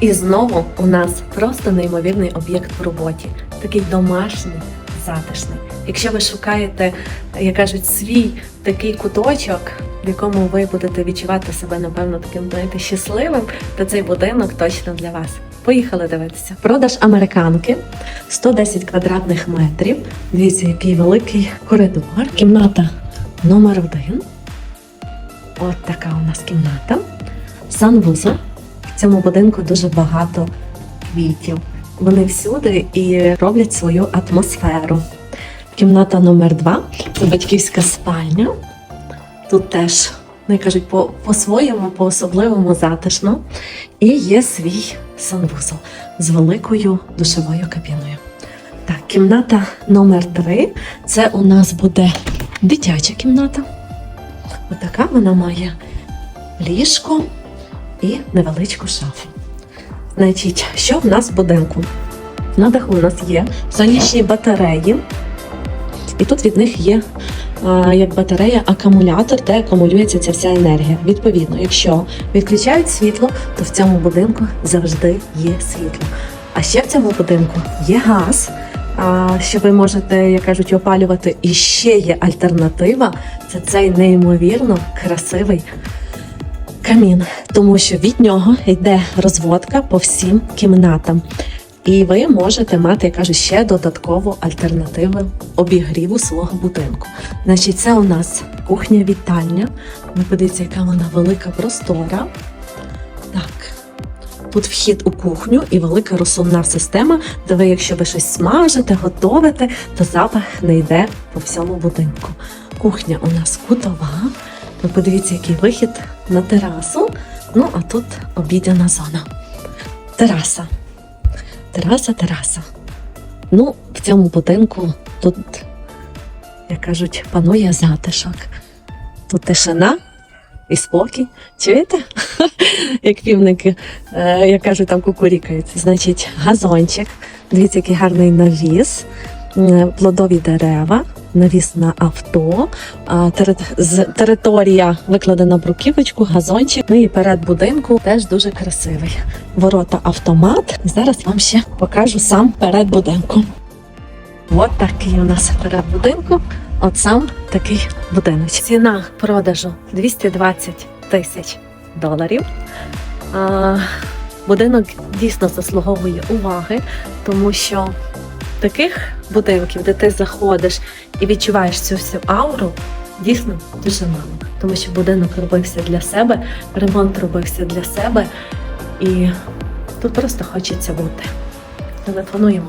І знову у нас просто неймовірний об'єкт в роботі, такий домашній, затишний. Якщо ви шукаєте, як кажуть, свій такий куточок, в якому ви будете відчувати себе, напевно, таким знаєте, щасливим, то цей будинок точно для вас. Поїхали дивитися. Продаж американки 110 квадратних метрів. Дивіться, який великий коридор. Кімната номер один. От така у нас кімната. Санвузол. В цьому будинку дуже багато квітів. Вони всюди і роблять свою атмосферу. Кімната номер два це батьківська спальня. Тут теж, як кажуть, по- по-своєму, по-особливому затишно. І є свій санвузол з великою душовою кабіною. Так, кімната номер три це у нас буде дитяча кімната. Отака вона має ліжко і невеличку шафу. Значить, що в нас в будинку? На даху у нас є сонячні батареї, і тут від них є а, як батарея акумулятор, де акумулюється ця вся енергія. Відповідно, якщо відключають світло, то в цьому будинку завжди є світло. А ще в цьому будинку є газ, а, що ви можете, як кажуть, опалювати. І ще є альтернатива це цей неймовірно красивий камін, тому що від нього йде розводка по всім кімнатам. І ви можете мати, я кажу, ще додаткову альтернативу обігріву свого будинку. Значить, це у нас кухня-вітальня. Ви подивіться, яка вона велика простора. Так. Тут вхід у кухню і велика розсувна система, де ви, якщо ви щось смажите, готовите, то запах не йде по всьому будинку. Кухня у нас кутова. Ви подивіться, який вихід на терасу. Ну, а тут обідяна зона. Тераса. Тераса, тераса. Ну, в цьому будинку тут, як кажуть, панує затишок. Тут тишина і спокій. Чуєте? Як півники, е, як кажуть, там кукурікають. Значить, газончик. Дивіться, який гарний навіс, е, плодові дерева, навіс на авто, територія викладена бруківочку, газончик. Ну і перед будинку теж дуже красивий. Ворота автомат. Зараз вам ще покажу сам перед будинку. От такий у нас перед будинку. От сам такий будинок. Ціна продажу 220 тисяч доларів. А, будинок дійсно заслуговує уваги, тому що таких будинків, де ти заходиш і відчуваєш цю всю ауру, дійсно дуже мало. Тому що будинок робився для себе, ремонт робився для себе, і тут просто хочеться бути. Телефонуємо.